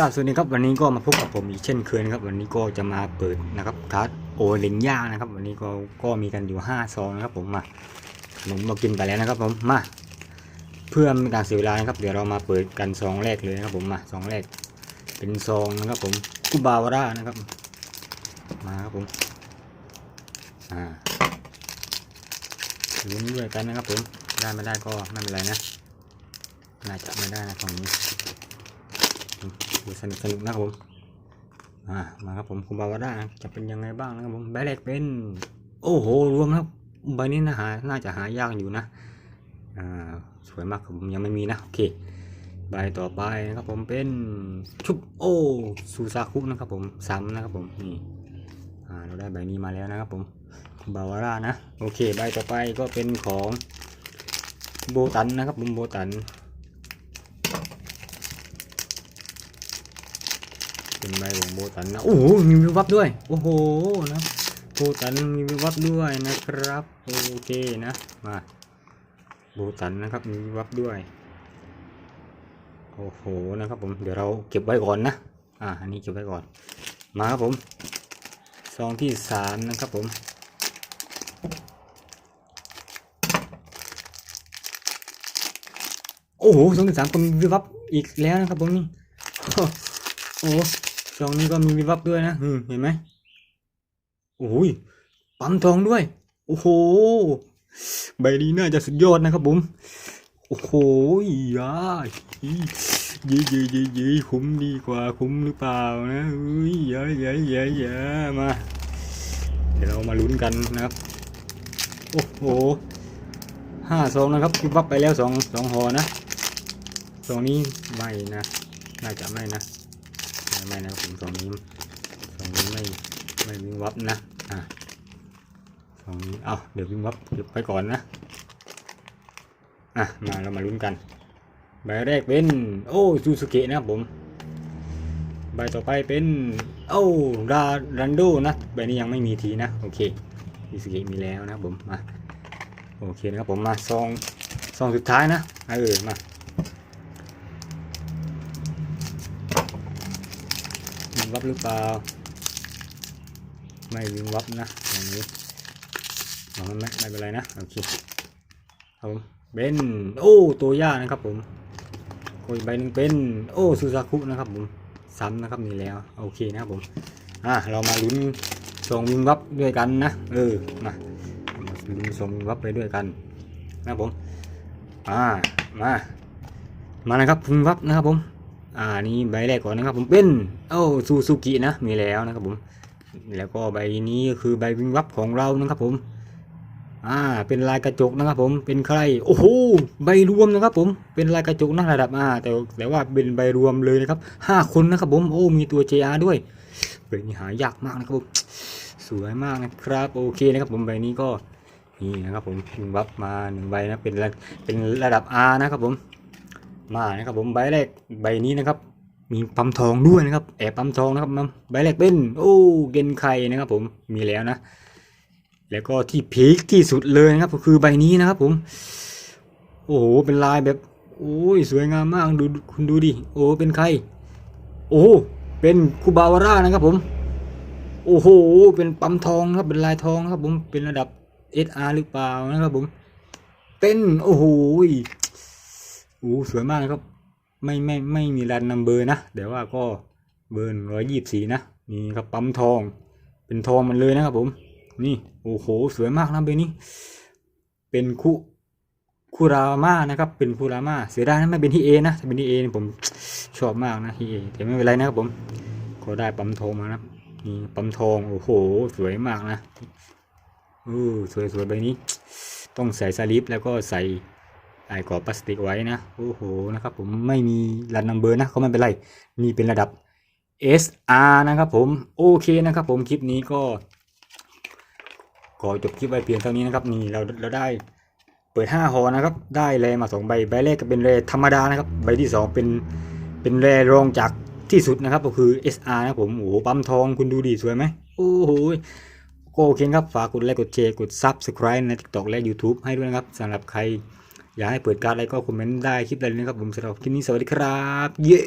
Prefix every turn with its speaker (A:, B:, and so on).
A: ครับสวัสดีครับวันนี้ก็มาพบกับผมอีกเช่นเคยครับ วันนี้ก็จะมาเปิดนะครับคัสโอเลงย่านะครับ วันนี้ก็ก็มีกันอยู่ห้าซองนะครับ ผมมาผมมากินไปแล้วนะครับ ผมมาเพื่อไม่การเสียเวลานะครับ เดี๋ยวเรามาเปิดกันซองแรกเลยนะครับ ผมมาซองแรก เป็นซองนะครับ ผมกุบาวาร่านะครับ มาครับผมอ่าลุ้นด้วยกันนะครับ ผมได้ไม่ได้ก็ไม่เป็นไรนะน่าจะไม่ได้นะฝั่งนี้ สนุกสนุกนะครับผมอ่ามาครับผมคุณบาวาร่านะจะเป็นยังไงบ้างนะครับผมใบแรกเป็น โอ้โหรวมแล้วใบนี้นะหาน่าจะหายากอยู่นะอ่าสวยมากครับผมยังไม่มีนะโอเคใบต่อไปนะครับผมเป็นชุบโอ้ซูซาคุนะครับผมซ้ำนะครับผมนี่อ่าเราได้ใบนี้มาแล้วนะครับผมบาวาร่านะโอเคใบต่อไปก็เป็นของโบตันนะครับผมโบตัน เป็นใบของโบตันนะ โอ้โห มีวิววับด้วย โอ้โห นะ โบตันมีวิววับด้วยนะครับ โอเคนะ มา โบตันนะครับ มีวิววับด้วย โอ้โห นะครับผม เดี๋ยวเราเก็บไว้ก่อนนะ อ่า อันนี้เก็บไว้ก่อน มาครับผม ซองที่สามนะครับผมโอ้โหซองที่สามก็มีวิววับอีกแล้วนะครับผมนี่ โอ้ โหซองนี้ก็มีวิบวับด้วยนะอืมเห็นไหมโอ้ยปั๊มทองด้วย โอ้โห ใบนี้น่าจะสุดยอดนะครับผม โอ้โหยายี่ยี่ยี่ยี่คุ้มดีกว่าคุ้มหรือเปล่านะเอ้ยเยอะเยอะเยอะเยอะมา เดี๋ยวเรามาลุ้นกันนะครับ โอ้โหห้าซองนะครับวิบวับไปแล้วสองสองหอนะซองนี้ไม่นะ น่าจะไม่นะ ไม่นะผมสองนี้สองนี้ไม่ไม่วิ่งวับนะอะสองนี้เอาเดี๋ยววิ่งวับเก็บไปก่อนนะอะมาเรามาลุ้นกัน ใบแรกเป็น โอ้ซูซูเกะนะครับผมใบต่อไปเป็นโอ้รารันโดนะใบนี้ยังไม่มีทีนะโอเคซูซูเกะมีแล้วนะผมมาโอเคนะครับผมมาซองซองสุดท้ายนะเออมา วับหรือเปล่า ไม่วิงวับนะอย่างนี้อ๋อไม่ไม่เป็นไรนะโอเคครับผมเป็นโอ้ตัวย่านะครับผมโอ้ยใบหนึ่งเป็นโอ้ซูซาคุนะครับผมซ้ำนะครับนี่แล้วโอเคนะครับผมอะเรามาลุ้นส่งวิงวับด้วยกันนะเออมามาลุ้นส่งวิงวับไปด้วยกันนะครับผมอ่ามามานะครับวิงวับนะครับผม อ่านี่ใบแรกก่อนนะครับ ผมเป็นโอ้ซูซูกินะมีแล้วนะครับผม แล้วก็ใบนี้ก็คือใบวิงวับของเรานะครับผม อ่า เป็นลายกระจกนะครับ ผมเป็นใครโอ้โหใบรวมนะครับ ผมเป็นลายกระจกนะระดับอ่าแต่แต่ว่าเป็นใบรวมเลยนะครับห้าคนนะครับ ผมโอ้มีตัว JR ด้วยใบนี้หายากมากนะครับผมสวยมากนะครับโอเคนะครับ ผมใบนี้ก็นี่นะครับผมวิงวับมาหนึ่งใบนะเป็นระเป็นระดับ R นะครับผม มานะครับผมใบแรกใบนี้นะครับ มีปั๊มทองด้วยนะครับแอบปั๊มทองนะครับมาใบแรกเป็นโอ้เกนไข่นะครับ ผมมีแล้วนะ แล้วก็ที่พีคที่สุดเลยนะครับก็คือใบนี้นะครับ ผม โอ้โหเป็นลายแบบโอ้ยสวยงามมากดูคุณดูดิโอ้เป็นใคร โอ้เป็นคูบาวาร่านะครับ ผม โอ้โหเป็นปั๊มทองครับเป็นลายทองครับ ผมเป็นระดับ SR หรือเปล่านะครับ ผม เป็นโอ้โห อ้สวยมากนะครับ ไม่ไม่ไม่มีรันนัมเบอร์นะเดี๋ยวว่าก็เบอร์ร้อยยี่สี่นะนี่ครับปั๊มทอง เป็นทองมันเลยนะครับผม นี่โอ้โหสวยมากนะเบอร์นี้ เป็นคุคุราม่านะครับ เป็นคุราม่าเสียดายนะไม่เป็นที่เอนะถ้าเป็นที่เอผมชอบมากนะที่เอแต่ไม่เป็นไรนะครับผมก็ได้ปั๊มทองมานะนี่ปั๊มทองโอ้โห สวยมากนะเออสวยสวยๆใบนี้ ต้องใส่สลิปแล้วก็ใส่ ไอ้กรอบพลาสติกไว้นะโอ้โหนะครับผมไม่มีรันนัมเบอร์นะเขาไม่เป็นไรนี่เป็นระดับ SR นะครับผมโอเคนะครับผมคลิปนี้ก็ขอจบคลิปไว้เพียงเท่านี้นะครับนี่เราเราได้เปิด5หอนะครับได้แรมาสองใบใบแรกก็เป็นแรธรรมดานะครับใบที่สองเป็นเป็นแรรองจากที่สุดนะครับก็คือ SR นะผมโอ้โหปั๊มทองคุณดูดีสวยไหมโอ้โหก็โอเคครับฝากกดไลค์กดแชร์กด Subscribe ใน TikTok และ YouTube ให้ด้วยนะครับสำหรับใคร อยากให้เปิดการอะไรก็คอมเมนต์ได้คลิปอะไรนะครับผมสำหรับคลิปนี้สวัสดีครับ เย้